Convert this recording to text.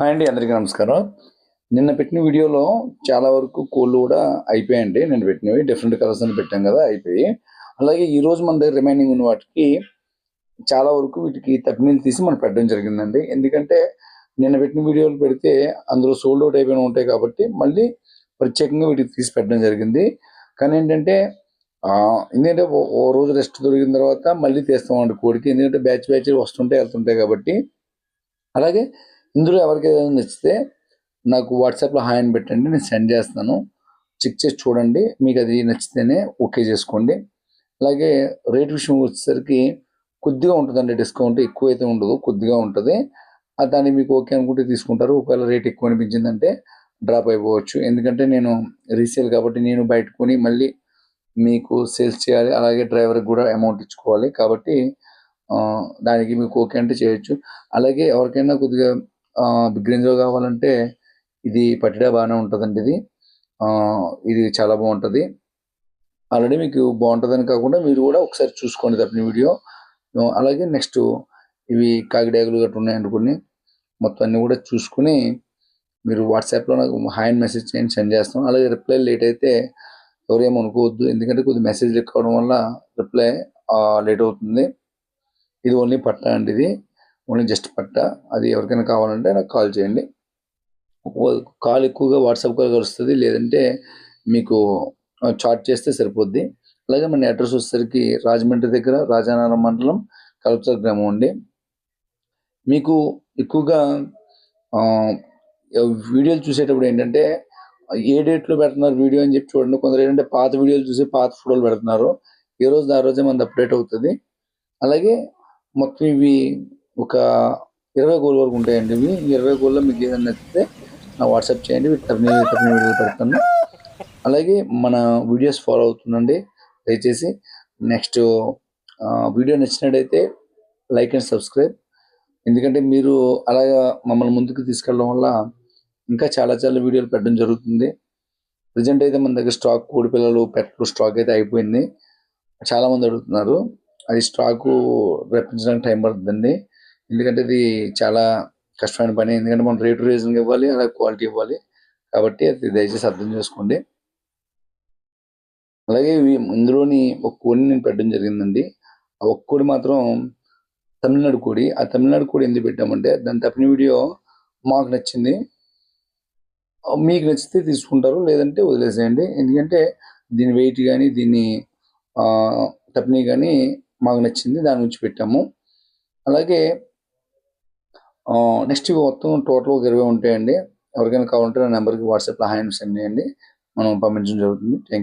Hi అండి అందరికీ నమస్కారం. నిన్న పెట్టిన వీడియోలో చాలా వరకు కోళ్ళు కూడా అయిపోయాయండి. నేను పెట్టినవి డిఫరెంట్ కలర్స్ అని పెట్టాం కదా అయిపోయి. అలాగే ఈరోజు మన దగ్గర రిమైనింగ్ ఉన్న వాటికి చాలా వరకు వీటికి తప్పినీళ్ళు తీసి మనం పెట్టడం జరిగిందండి. ఎందుకంటే నిన్న పెట్టిన వీడియోలు పెడితే అందులో సోల్డ్ అవుట్ అయిపోయిన ఉంటాయి కాబట్టి మళ్ళీ ప్రత్యేకంగా వీటికి తీసి పెట్టడం జరిగింది. కానీ ఏంటంటే ఎందుకంటే ఓ- ఓ రోజు రెస్ట్ దొరికిన తర్వాత మళ్ళీ తీస్తామండి కోడికి. ఎందుకంటే బ్యాచ్ బ్యాచ్ వస్తుంటాయి వెళ్తుంటాయి కాబట్టి. అలాగే ఇందులో ఎవరికైనా నచ్చితే నాకు వాట్సాప్లో హాయ్ అని పెట్టండి నేను సెండ్ చేస్తాను. చెక్ చేసి చూడండి మీకు అది నచ్చితేనే ఓకే చేసుకోండి. అలాగే రేట్ విషయం వచ్చేసరికి కొద్దిగా ఉంటుందండి డిస్కౌంట్ ఎక్కువ అయితే ఉండదు కొద్దిగా ఉంటుంది. దాన్ని మీకు ఓకే అనుకుంటే తీసుకుంటారు. ఒకవేళ రేట్ ఎక్కువ అనిపించిందంటే డ్రాప్ అయిపోవచ్చు. ఎందుకంటే నేను రీసేల్ కాబట్టి నేను బయట కొని మళ్ళీ మీకు సేల్స్ చేయాలి అలాగే డ్రైవర్కి కూడా అమౌంట్ ఇచ్చుకోవాలి కాబట్టి దానికి మీకు ఓకే అంటే చేయొచ్చు. అలాగే ఎవరికైనా కొద్దిగా బిగ్ కావాలంటే ఇది పట్టిడా బాగానే ఉంటుందండి ఇది. ఇది చాలా బాగుంటుంది. ఆల్రెడీ మీకు బాగుంటుందని కాకుండా మీరు కూడా ఒకసారి చూసుకోండి తప్పిన వీడియో. అలాగే నెక్స్ట్ ఇవి కాకిడాగులు గట్రా ఉన్నాయండి కొన్ని మొత్తం అన్నీ కూడా చూసుకుని మీరు వాట్సాప్లో నాకు హాయ్ మెసేజ్ చేయండి సెండ్ చేస్తాం అలాగే రిప్లై లేట్ అయితే ఎవరేం అనుకోవద్దు ఎందుకంటే కొద్ది మెసేజ్ ఎక్కువడం వల్ల రిప్లై లేట్ అవుతుంది. ఇది ఓన్లీ పట్ట అండి ఇది. ఓన్లీ జస్ట్ పట్ట. అది ఎవరికైనా కావాలంటే నాకు కాల్ చేయండి. కాల్ ఎక్కువగా వాట్సాప్ కాల్ కలుస్తుంది లేదంటే మీకు చాట్ చేస్తే సరిపోద్ది. అలాగే మన అడ్రస్ వచ్చేసరికి రాజమండ్రి దగ్గర రాజానగరం మండలం కల్పసర్ గ్రామం అండి. మీకు ఎక్కువగా వీడియోలు చూసేటప్పుడు ఏంటంటే ఏ డేట్లో పెడుతున్నారు వీడియో అని చెప్పి చూడండి. కొందరు ఏంటంటే పాత వీడియోలు చూసి పాత ఫోటోలు పెడుతున్నారు. ఏ రోజు ఆ రోజే మనది అప్డేట్ అవుతుంది. అలాగే మొత్తం ఇవి ఒక ఇరవై గోల్ వరకు ఉంటాయండి ఇవి. ఇరవై గోల్లో మీకు ఏదైనా నచ్చితే నా వాట్సాప్ చేయండి వీటి పెడతాను. అలాగే మన వీడియోస్ ఫాలో అవుతుండండి. దయచేసి నెక్స్ట్ వీడియో నచ్చినట్టయితే లైక్ అండ్ సబ్స్క్రైబ్. ఎందుకంటే మీరు అలాగా మమ్మల్ని ముందుకు తీసుకెళ్ళడం వల్ల ఇంకా చాలా చాలా వీడియోలు పెట్టడం జరుగుతుంది. ప్రజెంట్ అయితే మన దగ్గర స్టాక్ కోడి పిల్లలు పెట్టలు స్టాక్ అయితే అయిపోయింది. చాలామంది అడుగుతున్నారు. అది స్టాకు రప్పించడానికి టైం పడుతుందండి. ఎందుకంటే ఇది చాలా కష్టమైన పని. ఎందుకంటే మనం రేటు రీజన్గా ఇవ్వాలి అలాగే క్వాలిటీ ఇవ్వాలి. కాబట్టి అది దయచేసి అర్థం చేసుకోండి. అలాగే ఇందులోని ఒక కోడిని నేను పెట్టడం జరిగిందండి. ఆ ఒక్క కోడి మాత్రం తమిళనాడు కోడి. ఆ తమిళనాడు కోడి ఎందుకు పెట్టామంటే దాని తప్పిన వీడియో మాకు నచ్చింది. మీకు నచ్చితే తీసుకుంటారు లేదంటే వదిలేసేయండి. ఎందుకంటే దీని వెయిట్ కానీ దీన్ని తప్పినవి కానీ మాకు నచ్చింది దాని గురించి పెట్టాము. అలాగే నెక్స్ట్ ఇవి మొత్తం టోటల్ ఒక ఇరవై ఉంటాయండి. ఎవరికైనా కావాలంటే నా నెంబర్కి వాట్సాప్లో హాయ్ సెండ్ చేయండి. మనం పంపించడం జరుగుతుంది. థ్యాంక్